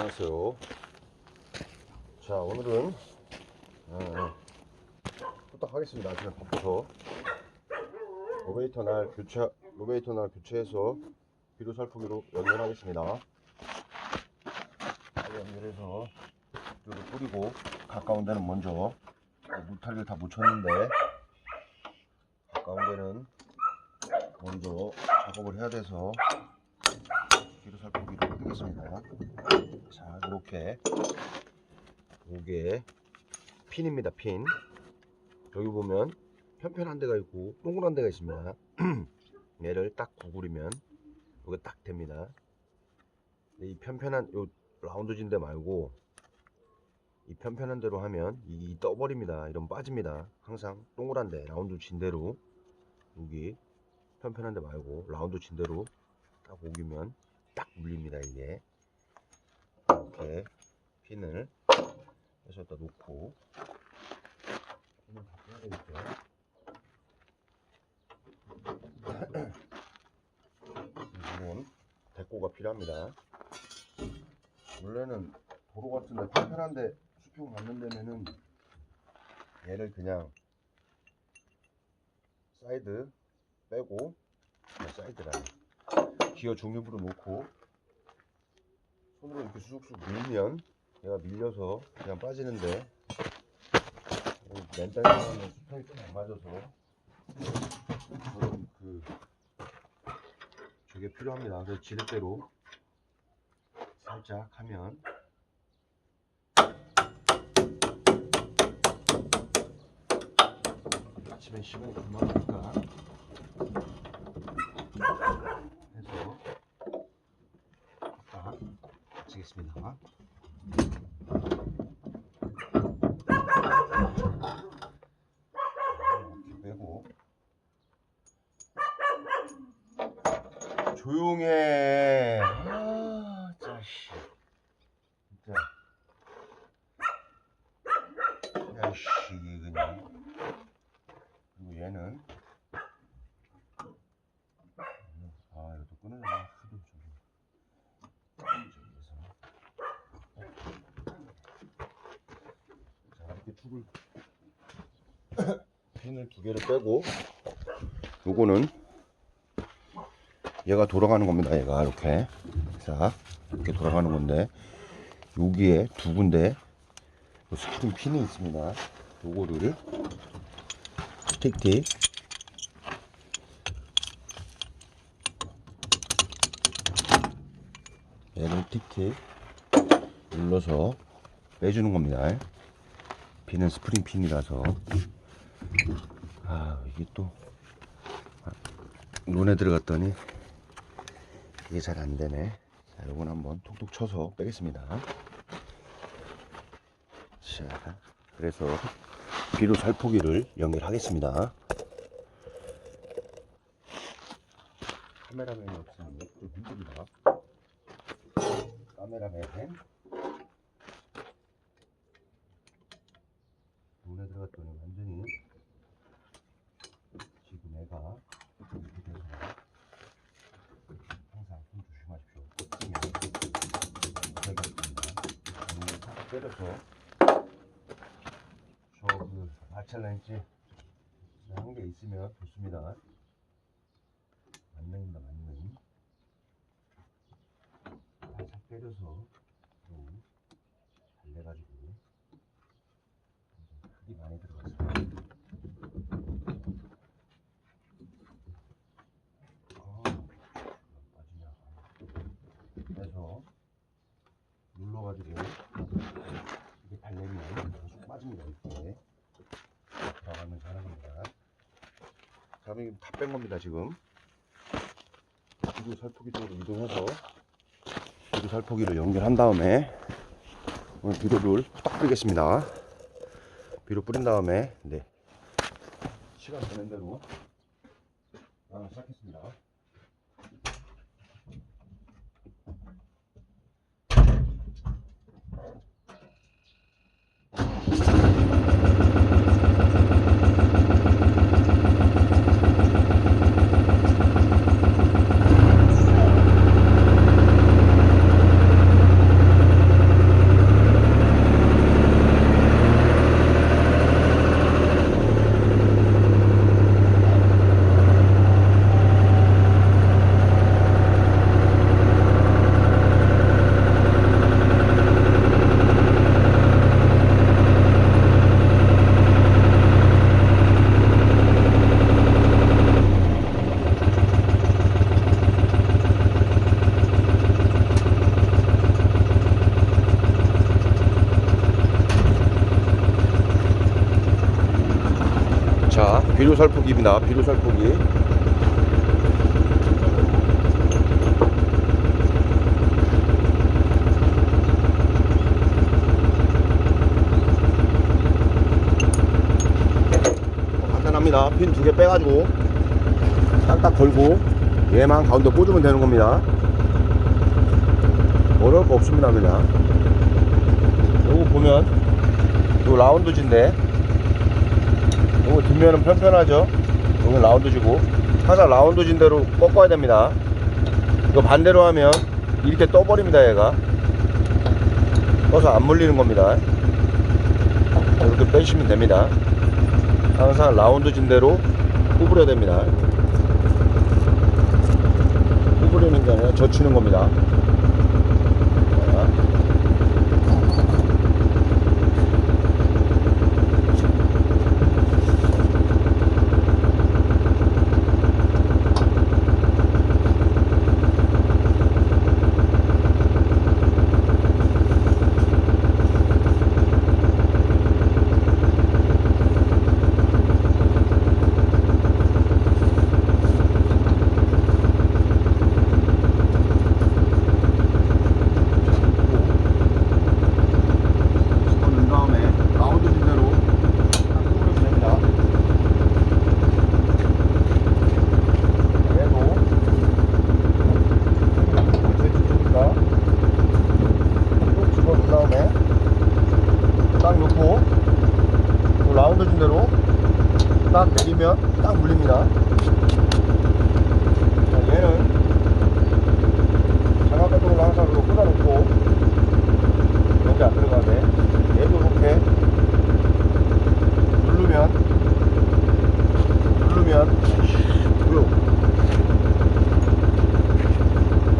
안녕하세요. 자, 오늘은 어, 부탁하겠습니다. 아침에 바빠서 로베이터 날 교체, 로베이터 날 교체해서 비료 살포기로 연결하겠습니다. 연결해서 비료를 뿌리고 가까운 데는 먼저 물타리를 다 묻혔는데 가까운 데는 먼저 작업을 해야 돼서 비료 살포기로 하겠습니다. 자, 이렇게 이게 핀입니다. 핀. 여기 보면 편편한 데가 있고 동그란 데가 있습니다. 얘를 딱 구부리면 여기 딱 됩니다. 이 편편한 요 라운드 진데 말고 이 편편한 대로 하면 이 떠버립니다. 이러면 빠집니다. 항상 동그란 데 라운드 진대로 여기 편편한 데 말고 라운드 진대로 딱 오기면 딱 물립니다. 이게 이렇게 핀을 해서 다 놓고 핀을 다 빼야 되겠죠. 이건 데코가 필요합니다. 원래는 도로 같은데 편편한데 수평 맞는 데면은 얘를 그냥 사이드 빼고 아, 사이드라 기어 중립으로 놓고 손으로 이렇게 쑥쑥 밀면 얘가 밀려서 그냥 빠지는데 상황은 수평이 좀 안 맞아서 그런 그 저게 필요합니다. 그래서 지렛대로 살짝 하면 아침에 시간이 금방 가니까 해서 딱 마치겠습니다. 이렇게 빼고 조용해. 아, 자식. 진짜. 야이씨 그냥. 그리고 얘는 아 이것도 끊어야 하도 저기 저기에서 핀을 두 개를 빼고 요거는 얘가 돌아가는 겁니다 얘가 이렇게. 자 이렇게 돌아가는 건데 여기에 두 군데 요 스프링 핀이 있습니다. 요거를 틱틱 얘를 틱틱 눌러서 빼주는 겁니다. 핀은 스프링 핀이라서 아 이게 또 아, 눈에 들어갔더니 이게 잘 안되네. 자, 요건 한번 톡톡 쳐서 빼겠습니다. 자, 그래서 비료 살포기를 연결하겠습니다. 카메라맨이 없으면 좀 힘듭니다. 카메라맨 눈에 들어갔더니 완전히 지금 애가 이렇게 돼서 항상 손 조심하십시오. 꽂히면 되겠습니다. 눈을 탁 때려서 저그 마찰렌지 한 개 있으면 좋습니다. 만능입니다, 만능. 살짝 때려서 좀 잘내가지고 흙이 많이 들어갔어요. 아, 빠지냐. 그래서 눌러가지고 이게 달래면 계속 빠집니다, 이렇게. 들어가면 잘하는 겁니다. 자, 그럼 다뺀 겁니다, 지금. 비료 살포기 쪽으로 이동해서 비료 살포기를 연결한 다음에 오늘 비료를 딱 뿌리겠습니다. 비료 뿌린 다음에 네 시간 되는 대로 비료 살포기입니다. 비료 살포기. 간단합니다. 핀 두 개 빼가지고 딱딱 걸고 얘만 가운데 꽂으면 되는 겁니다. 어려울 거 없습니다, 그냥. 요거 보면 요 라운드진데 요거 뒷면은 편편하죠. 요거 라운드 지고 항상 라운드 진 대로 꺾어야 됩니다. 이거 반대로 하면 이렇게 떠버립니다, 얘가. 떠서 안 물리는 겁니다. 이렇게 빼시면 됩니다. 항상 라운드 진 대로 구부려야 됩니다. 구부리는 게 아니라 젖히는 겁니다. 자. 집어넣은 다음에 라운드 진대로 딱 구부리면 됩니다. 얘도 제 뒤쪽이니까 또 집어넣은 다음에 딱 놓고 또 라운드 진대로 딱 내리면 딱 물립니다. 자, 얘는 장갑 같은 걸로 항상 이거 꽂아놓고 여기 안 들어가게 얘도 이렇게 누르면 누르면 요.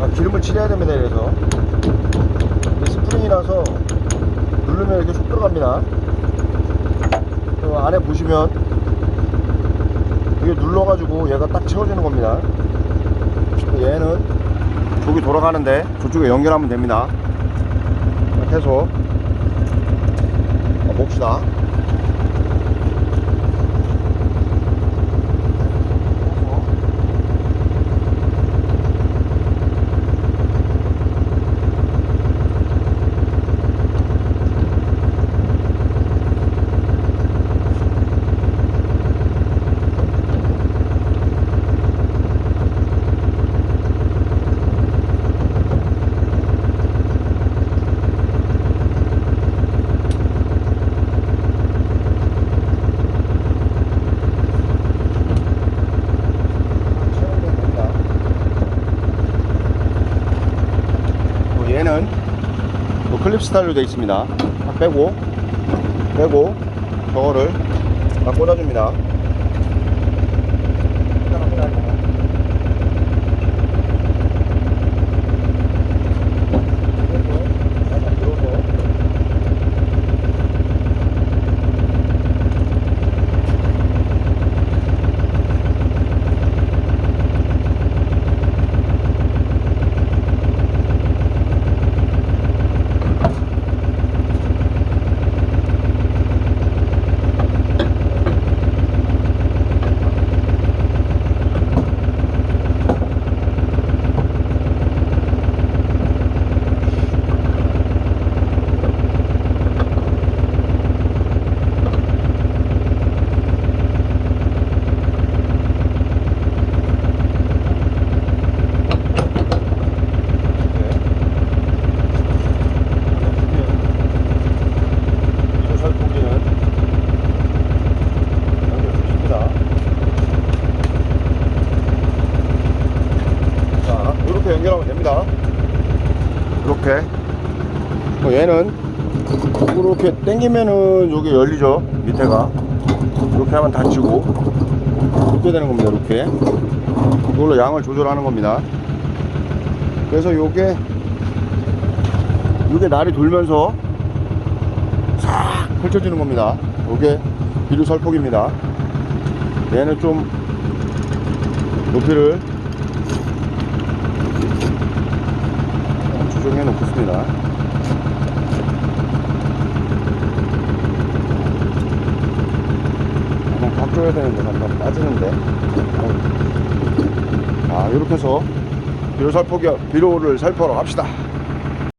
아, 기름을 이게 스프링이라서 누르면 이렇게 쑥 들어갑니다. 그 안에 보시면 이게 눌러가지고 얘가 딱 채워지는 겁니다. 얘는 저기 돌아가는데 저쪽에 연결하면 됩니다. 해서 봅시다. 채우면 됩니다. 또 얘는 또 클립 스타일로 되어 있습니다. 딱 빼고 빼고 저거를 딱 꽂아줍니다. 이조설 고기는 연결됩니다. 자, 이렇게 연결하면 됩니다. 이렇게. 뭐 얘는 이렇게 당기면은 여기 열리죠. 밑에가. 이렇게 하면 닫히고 이렇게 되는 겁니다. 이렇게. 이걸로 양을 조절하는 겁니다. 그래서 요게 요게 날이 돌면서 싹 펼쳐지는 겁니다. 요게 비료 살폭입니다. 얘는 좀 높이를 조정해 놓겠습니다. 풀어야 되는데 한번 빠지는데. 자 이렇게 해서 비료 살포기 비료를 살포하러 갑시다